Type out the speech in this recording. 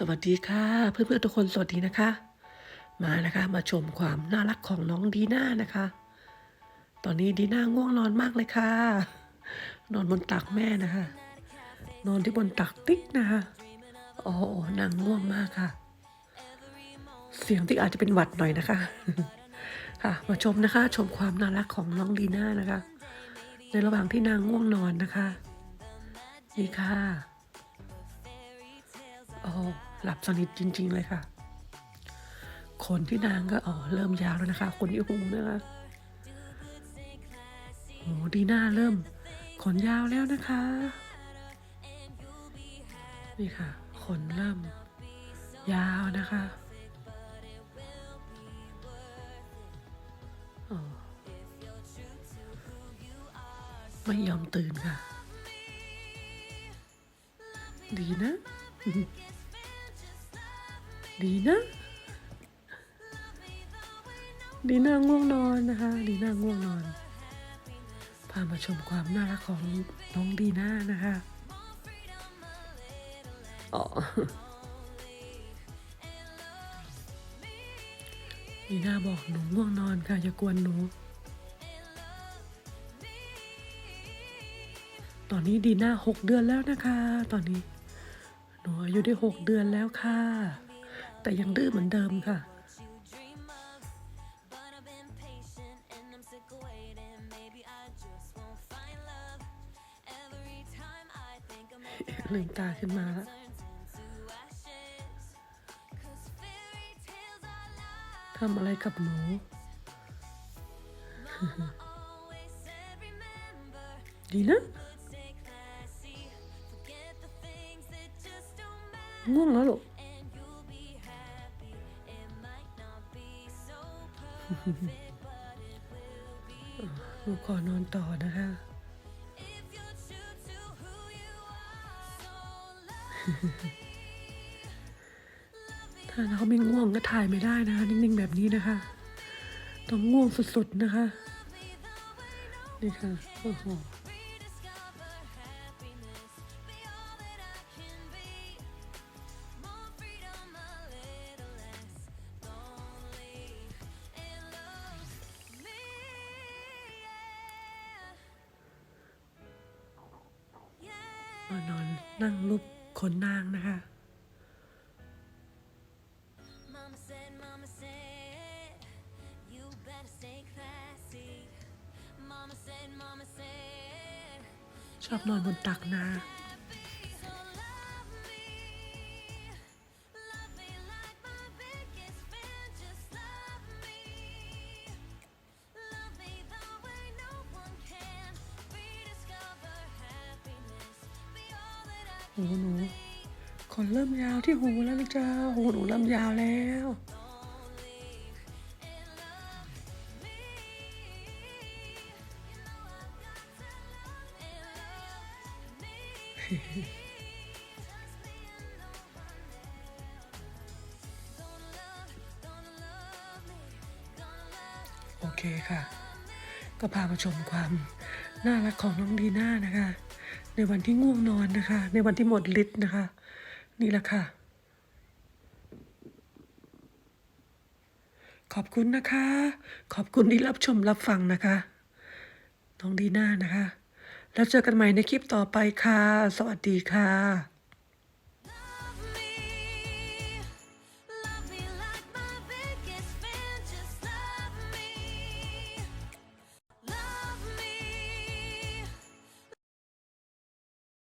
สวัสดีค่ะ เพื่อนๆทุกคนสวัสดีนะคะ มานะคะมาชมความน่ารักของน้องดีน่านะคะ ตอนนี้ดีน่าง่วงนอนมากเลยค่ะ นอนบนตักแม่นะคะ นอนที่บนตักติ๊กนะคะโอ้โหนางง่วงมากค่ะ เสียงที่อาจจะเป็นหวัดหน่อยนะคะ ค่ะ มาชมนะคะ ชมความน่ารักของน้องดีน่านะคะ ในระหว่างที่นางง่วงนอนนะคะนี่ค่ะโอ้ หลับสนิทจริง ๆ เลยค่ะขนที่นางก็อ๋อเริ่มยาวแล้วนะคะขนที่หูนะคะโอ้ดีหน้าเริ่ม ขนยาวแล้วนะคะ นี่ค่ะ ขนเริ่ม ยาวนะคะไม่ยอมตื่นค่ะ ดีนะ ดีนะดีน่าง่วงนอนนะคะดีน่าง่วงนอน พามาชมความน่ารักของน้องดีน่านะคะอ๋อดีน่าบอกหนูง่วงนอนค่ะอย่ากวนหนู ตอนนี้ดีน่าหกเดือนแล้วนะคะ ตอนนี้ หนูอายุได้หกเดือนแล้วค่ะ แต่ยังดื้อเหมือนเดิมค่ะ ลืมตาขึ้นมาแล้วทำอะไรกับหนูดีนะง่วงแล้วลูก หนูขอนอนต่อนะคะถ้าเราไม่ง่วงก็ถ่ายไม่ได้นะคะ นิ่งๆแบบนี้นะคะ ต้องง่วงสุดๆนะคะ นี่ค่ะ โอ้โห นั่งรูปขนนางนะคะ ชอบนอนบนตักนะ หูหนูขนเริ่มยาวที่หูแล้วนะจ๊ะหูหนูเริ่มยาวแล้วโอเคค่ะ ก็พามาชมความน่ารักของน้องดีน่านะคะ ในวันที่ง่วงนอนนะคะ ในวันที่หมดฤทธิ์นะคะ นี่แหละค่ะ ขอบคุณนะคะ ขอบคุณที่รับชมรับฟังนะคะ น้องดีน่านะคะ แล้วเจอกันใหม่ในคลิปต่อไปค่ะ สวัสดีค่ะ